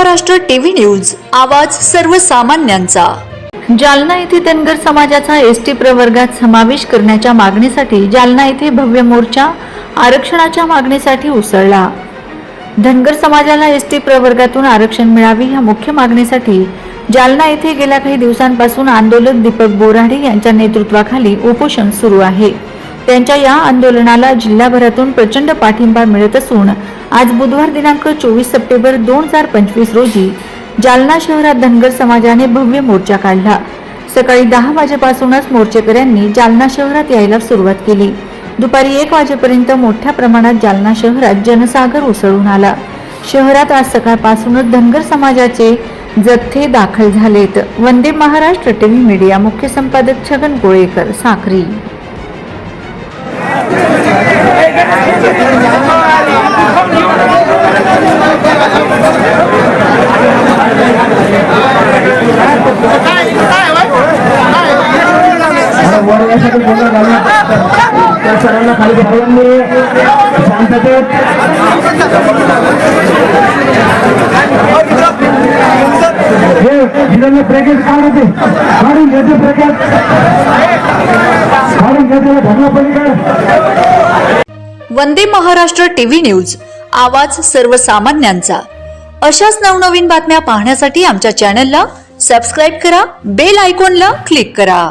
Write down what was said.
Maharashtra TV news आवाज सर्वसामान्यांचा. जालना येथे धनगर समाजाचा एस टी प्रवर्गात समावेश करण्याच्या मागणीसाठी जालना येथे भव्य मोर्चा आरक्षणाच्या मागणीसाठी उसळला. धनगर समाजाला एस टी प्रवर्गातून आरक्षण मिळावे ह्या मुख्य मागणीसाठी जालना येथे गेल्या काही दिवसांपासून आंदोलक दीपक बोराडे यांच्या नेतृत्वाखाली उपोषण सुरू आहे. त्यांच्या या आंदोलनाला जिल्हाभरातून प्रचंड पाठिंबा मिळत असून आज बुधवार दिनांक चोवीस सप्टेंबर दोन हजार पंचवीस रोजी जालना शहरात धनगर समाजाने भव्य मोर्चा काढला. सकाळी दहा वाजेपासूनच मोर्चेकऱ्यांनी जालना शहरात यायला सुरुवात केली. दुपारी एक वाजेपर्यंत मोठ्या प्रमाणात जालना शहरात जनसागर उसळून आला. शहरात आज सकाळपासूनच धनगर समाजाचे जथ्थे दाखल झालेत. वंदे महाराष्ट्र टीव्ही मीडिया मुख्य संपादक छगन गोळेकर साखरी आता वर यासाठी त्या सरांना खाली सर्वांनी शांततेत हे जिल्ह्याला ब्रॅकेट काढते काढून घेते ब्रॅकेट काढून घेते धर्म पलीकडे. वंदे महाराष्ट्र टीव्ही न्यूज आवाज सर्वसामान्यांचा. अशाच नवनवीन बातम्या पाहण्यासाठी आमच्या चॅनलला सबस्क्राईब करा बेल आयकॉनला क्लिक करा.